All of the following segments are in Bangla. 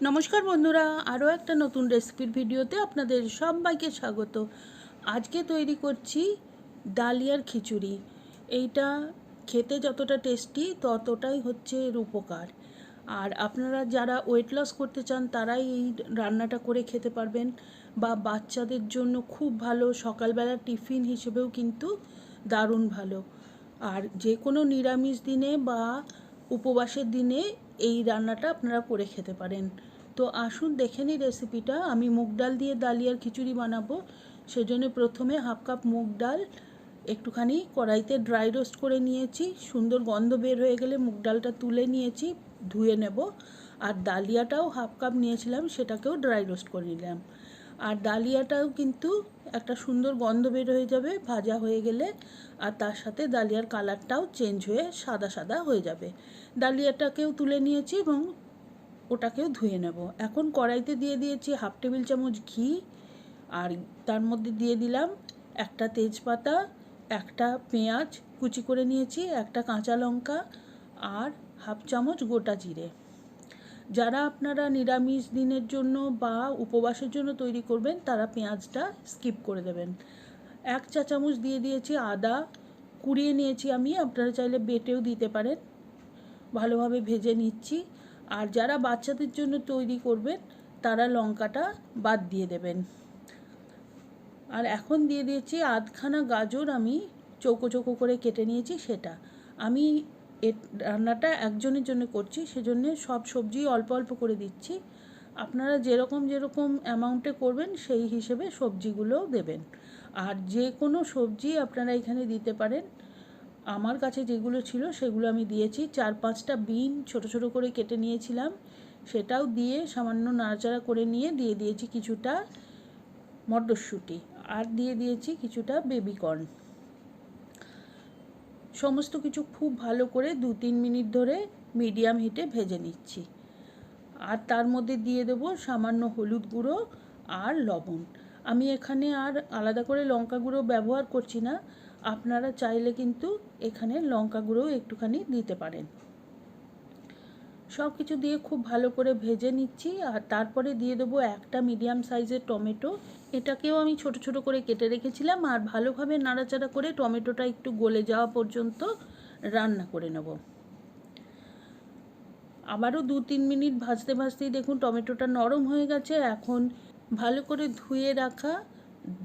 নমস্কার বন্ধুরা, আরও একটা নতুন রেসিপির ভিডিওতে আপনাদের সবাইকে স্বাগত। আজকে তৈরি করছি ডালিয়ার খিচুড়ি। এইটা খেতে যতটা টেস্টি, ততটাই হচ্ছে এর উপকার আর আপনারা যারা ওয়েট লস করতে চান, তারাই এই রান্নাটা করে খেতে পারবেন। বা বাচ্চাদের জন্য খুব ভালো সকালবেলা টিফিন হিসেবেও কিন্তু দারুণ ভালো। আর যে কোনো নিরামিষ দিনে বা উপবাসের দিনে এই রান্নাটা আপনারা করে খেতে পারেন। তো আসুন দেখে নিই রেসিপিটা আমি মুগ ডাল দিয়ে ডালিয়ার খিচুড়ি বানাবো। সেজন্য প্রথমে হাফ কাপ মুগ ডাল, একটুখানি কড়াইতে ড্রাই রোস্ট করে নিয়েছি। সুন্দর গন্ধ বের হয়ে গেলে মুগ ডালটা তুলে নিয়েছি, ধুয়ে নেব। আর ডালিয়াটাও হাফ কাপ নিয়েছিলাম, সেটাকেও ড্রাই রোস্ট করে নিলাম। আর ডালিয়াটাও কিন্তু একটা সুন্দর গন্ধ বের হয়ে যাবে, ভাজা হয়ে গেলে, আর তার সাথে ডালিয়ার কালারটাও চেঞ্জ হয়ে সাদা সাদা হয়ে যাবে। ডালিয়াটাকেও তুলে নিয়েছি এবং ওটাকেও ধুয়ে নেব। এখন কড়াইতে দিয়ে দিয়েছি হাফ টেবিল চামচ ঘি, আর তার মধ্যে দিয়ে দিলাম একটা তেজপাতা, একটা পেঁয়াজ, কুচি করে নিয়েছি, একটা কাঁচা লঙ্কা, আর হাফ চামচ গোটা জিরে। যারা আপনারা নিরামিষ দিনের জন্য বা উপবাসের জন্য তৈরি করবেন, তারা পেঁয়াজটা স্কিপ করে দেবেন। এক চা চামচ দিয়ে দিয়েছি আদা, কুড়িয়ে নিয়েছি আমি, আপনারা চাইলে বেটেও দিতে পারেন। ভালোভাবে ভেজে নিচ্ছি। আর যারা বাচ্চাদের জন্য তৈরি করবেন, তারা লঙ্কাটা বাদ দিয়ে দেবেন। আর এখন দিয়ে দিয়েছি আধখানা গাজর আমি চৌকো চৌকো করে কেটে নিয়েছি সেটা। আমি এ রান্নাটা একজনের জন্য করছি, সেজন্য সব সবজি অল্প অল্প করে দিচ্ছি। আপনারা যেরকম যেরকম অ্যামাউন্টে করবেন, সেই হিসেবে সবজিগুলো দেবেন। আর যে কোনো সবজি আপনারা এখানে দিতে পারেন। আমার কাছে যেগুলো ছিল, সেগুলো আমি দিয়েছি। চার পাঁচটা বিন ছোট ছোট করে কেটে নিয়েছিলাম। সেটাও দিয়ে সামান্য নাড়াচাড়া করে নিয়ে দিয়ে দিয়েছি কিছুটা মটরশুঁটি। আর দিয়ে দিয়েছি কিছুটা বেবিকর্ন সমস্ত কিছু খুব ভালো করে দু তিন মিনিট ধরে মিডিয়াম হিটে ভেজে নিচ্ছি। আর তার মধ্যে দিয়ে দেবো সামান্য হলুদ গুঁড়ো আর লবণ। আমি এখানে আর আলাদা করে লঙ্কা গুঁড়ো ব্যবহার করছি না। আপনারা চাইলে কিন্তু এখানে লঙ্কা গুঁড়ো একটুখানি দিতে পারেন। সব কিছু দিয়ে খুব ভালো করে ভেজে নিচ্ছি। আর তারপরে দিয়ে দেবো একটা মিডিয়াম সাইজের টমেটো। এটাকেও আমি ছোট ছোট করে কেটে রেখেছিলাম আর ভালোভাবে নাড়াচাড়া করে টমেটোটা একটু গলে যাওয়া পর্যন্ত রান্না করে নেব। আবারও দু তিন মিনিট ভাজতে ভাজতেই দেখুন টমেটোটা নরম হয়ে গেছে। এখন ভালো করে ধুয়ে রাখা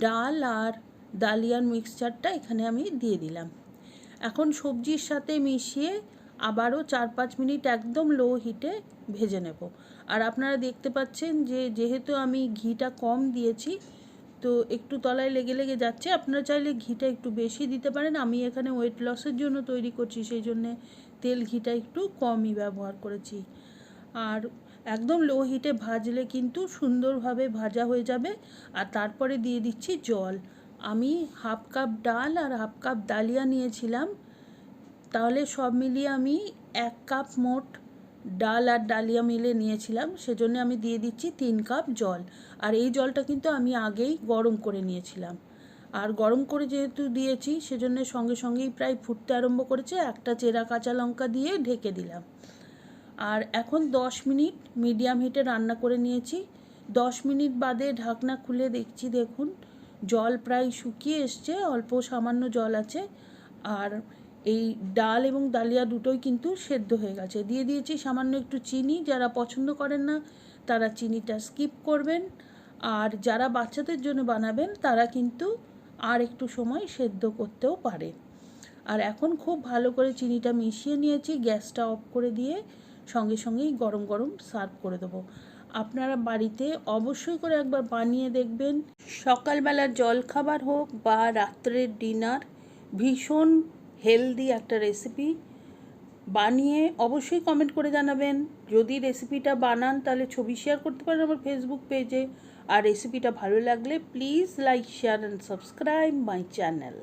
ডাল আর ডালিয়ার মিক্সচারটা এখানে আমি দিয়ে দিলাম। এখন সবজির সাথে মিশিয়ে আবারও চার পাঁচ মিনিট একদম লো হিটে ভেজে নেব। আর আপনারা দেখতে পাচ্ছেন যে যেহেতু আমি ঘিটা কম দিয়েছি, তো একটু তলায় লেগে লেগে যাচ্ছে। আপনারা চাইলে ঘিটা একটু বেশি দিতে পারেন। আমি এখানে ওয়েট লসের জন্য তৈরি করছি, সেই জন্যে তেল ঘিটা একটু কমই ব্যবহার করেছি। আর একদম লো হিটে ভাজলে কিন্তু সুন্দরভাবে ভাজা হয়ে যাবে। আর তারপরে দিয়ে দিচ্ছি জল। আমি হাফ কাপ ডাল আর হাফ কাপ ডালিয়া নিয়েছিলাম। তাহলে সব মিলিয়ে আমি এক কাপ মোট ডাল আর ডালিয়া মিলে নিয়েছিলাম, সেজন্য আমি দিয়ে দিচ্ছি তিন কাপ জল। আর এই জলটা কিন্তু আমি আগেই গরম করে নিয়েছিলাম। আর গরম করে যেহেতু দিয়েছি, সেজন্য সঙ্গে সঙ্গেই প্রায় ফুটতে আরম্ভ করেছে। একটা চেরা কাঁচা লঙ্কা দিয়ে ঢেকে দিলাম। আর এখন দশ মিনিট মিডিয়াম হিটে রান্না করে নিয়েছি। দশ মিনিট বাদে ঢাকনা খুলে দেখছি, দেখুন, জল প্রায় শুকিয়ে এসছে, অল্প সামান্য জল আছে। আর এই ডাল এবং ডালিয়া দুটোই কিন্তু সেদ্ধ হয়ে গেছে। দিয়ে দিয়েছি সামান্য একটু চিনি। যারা পছন্দ করেন না, তারা চিনিটা স্কিপ করবেন। আর যারা বাচ্চাদের জন্য বানাবেন, তারা কিন্তু আর একটু সময় সেদ্ধ করতেও পারে। আর এখন খুব ভালো করে চিনিটা মিশিয়ে নিয়েছি। গ্যাসটা অফ করে দিয়ে সঙ্গে সঙ্গেই গরম গরম সার্ভ করে দেবো। আপনারা বাড়িতে অবশ্যই করে একবার বানিয়ে দেখবেন। সকালবেলার জলখাবার হোক বা রাত্রের ডিনার, ভীষণ হেলদি একটা রেসিপি বানিয়ে অবশ্যই কমেন্ট করে জানাবেন। যদি রেসিপিটা বানান, তাহলে ছবি শেয়ার করতে পারেন আমার ফেসবুক পেজে আর রেসিপিটা ভালো লাগলে please like share and subscribe my channel